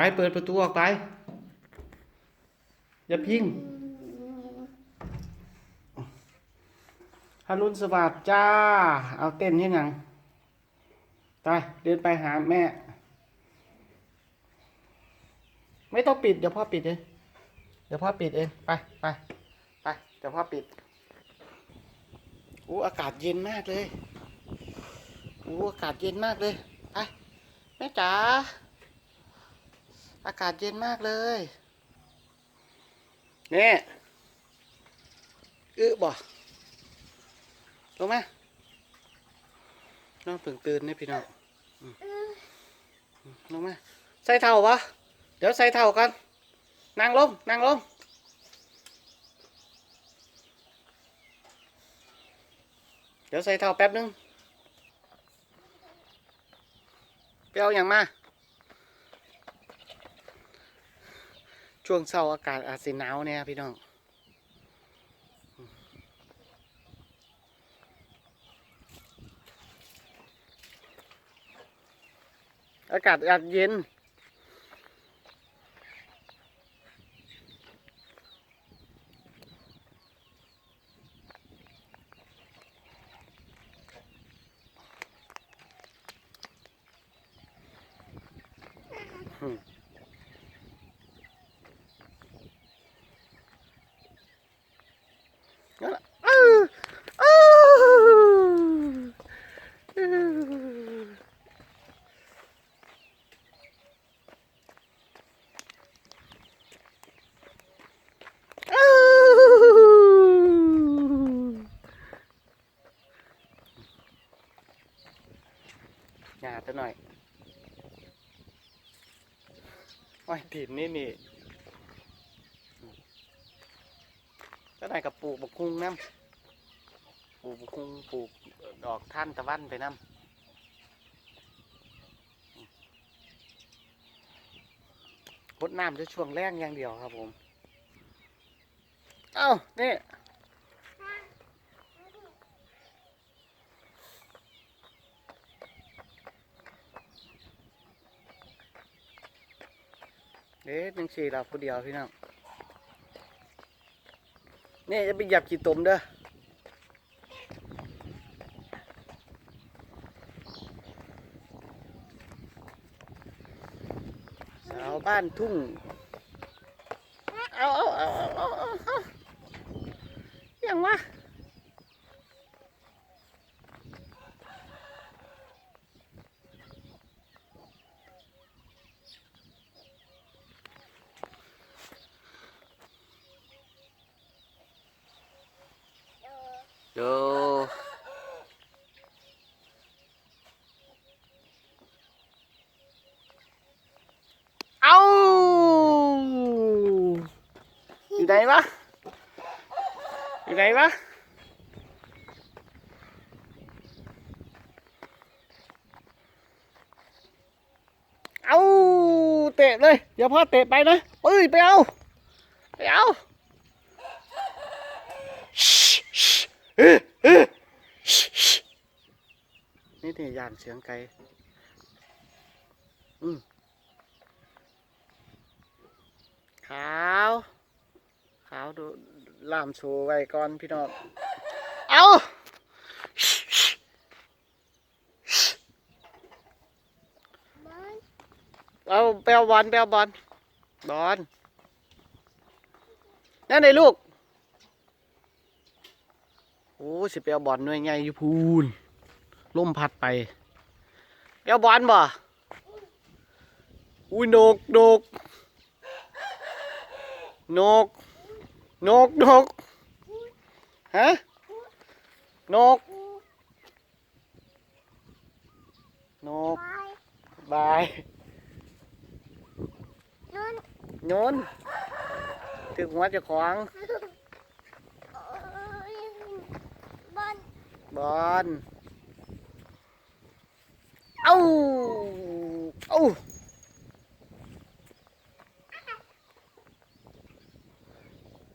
ไปเปิดประตูออกไป อย่าพิงฮารุนสวัสดิ์จ้า เอาเต้นให้หนังไปเดินไปหาแม่ ไม่ต้องปิด เดี๋ยวพ่อปิดเอง เดี๋ยวพ่อปิดเอง ไปไปไป เดี๋ยวพ่อปิดอู้อากาศเย็นมากเลยอู้อากาศเย็นมากเลย ไป แม่จ๋า อากาศเย็นมากเลยเนี่ยอึบ่ลงมาน้องเพิ่งตื่นนี่พี่น้องอืมลงมาใส่เท่าปะเดี๋ยวใส่เท่ากันนั่งลงนั่งลงเดี๋ยวใส่เท่าแป๊บนึงไปเอาอย่างมา ช่วงเศร้าอากาศอาจสิหนาวเนี่ยพี่น้อง อากาศอาจเย็น นั่นน่ะหยาตัวหน่อยโอ้ยติดนี่นี่ ก็ไหนกับปลูกบักคุงน้ำปลูกบักคุงปลูกดอกท่านตะวันไปน้ำพดน้ำจะช่วงแรงอย่างเดียวครับผม เอ้า นี่เอ๊ะหนึ่งสี่เราคนเดียวพี่น้อง นี่จะไปหยับกี่ตุ่มเด้อสาวบ้านทุ่ง เอาเอาเอาเอาเอาเอาอย่างวะ โยเอาอยู่ไหนวะอยู่ไหนวะเอาเตะเลย เดี๋ยวพ่อเตะไปนะเอ้ยไปเอา ไปเอา เอ้ยเอ้ย นี่นี่ยานเสียงไกลอืมขาว ขาวดูล่ามโชว์ไว้ก่อนพี่น้อง เอาเอาไปเอาบอลไปเอาบอลบอลนั่นไอ้ลูก โอ้สิไปเอาบอลหน่วยไงอยู่พูนล่มพัดไปไปเอาบอลบ่อุ้ยนกนกนกนกนกฮะนกนกบายโยนถึงหัวเจะของ บอลเอ้าเอ้า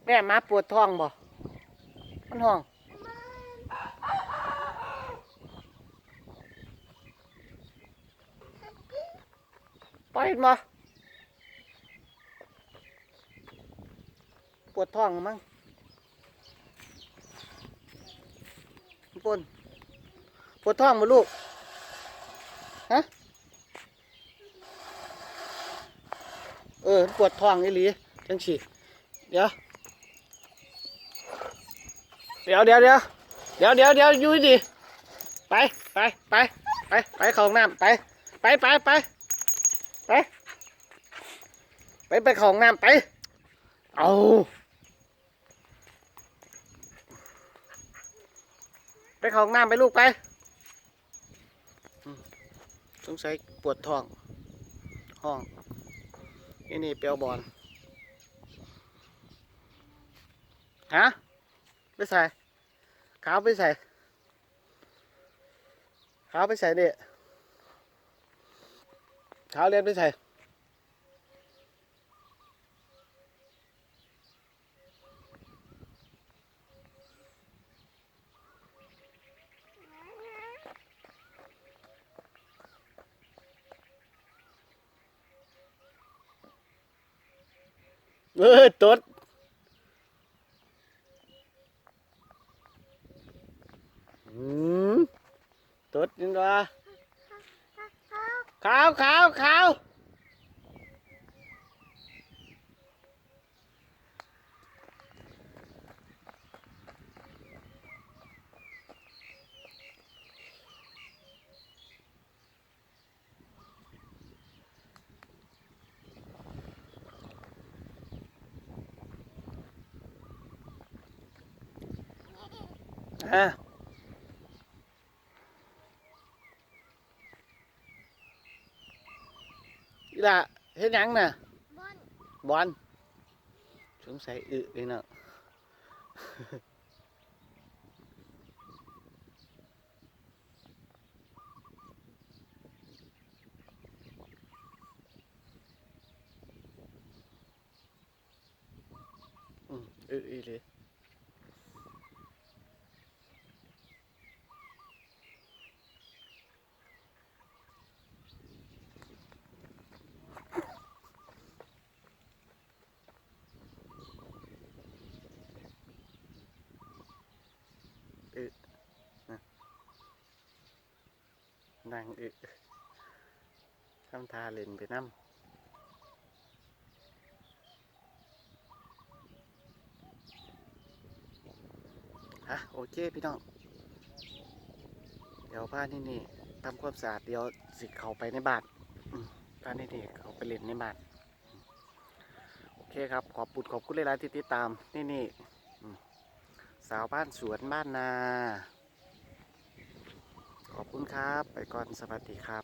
แม่มาปวดท้องบ่มันห้องไปมาปวดท้องมั้ง ปนปวดท้องมาลูก ฮะ เออ ปวดท้องอีหลีจังสิเดี๋ยว เดี๋ยวเดี๋ยวเดี๋ยวเดี๋ยวเดี๋ยวเดี๋ยวอยู่ดิไปไปไปไปไปเข้าห้องน้ำไปไปไปไปไปไปไปเข้าห้องน้ำไป เอา ไปเข้าห้องน้ำไปลูกไป สงสัยปวดท้อง ห้อง นี่นี่เปียวบอลฮะไปใส่ขาวไปใส่ขาวไปใส่เนี่ยขาวเรียนไปใส่ ออตดอืมตดยังไงขาวขาวขาว อะอีละเฮ็ดหยังน่ะบอน บอลสงสัยอึเลยเนั่งอึทำทาเล่นไปน้ำฮะโอเคพี่น้อง เดี๋ยวพานี่นี่ทำความสะอาดเดี๋ยวสิเขาไปในบานอืมพานี่นี่เขาไปเล่นในบานโอเคครับขอบปุดขอบคุณหลายๆที่ติดตามนี่นี่สาวบ้านสวนบ้านนา ขอบคุณครับ ไปก่อนสวัสดีครับ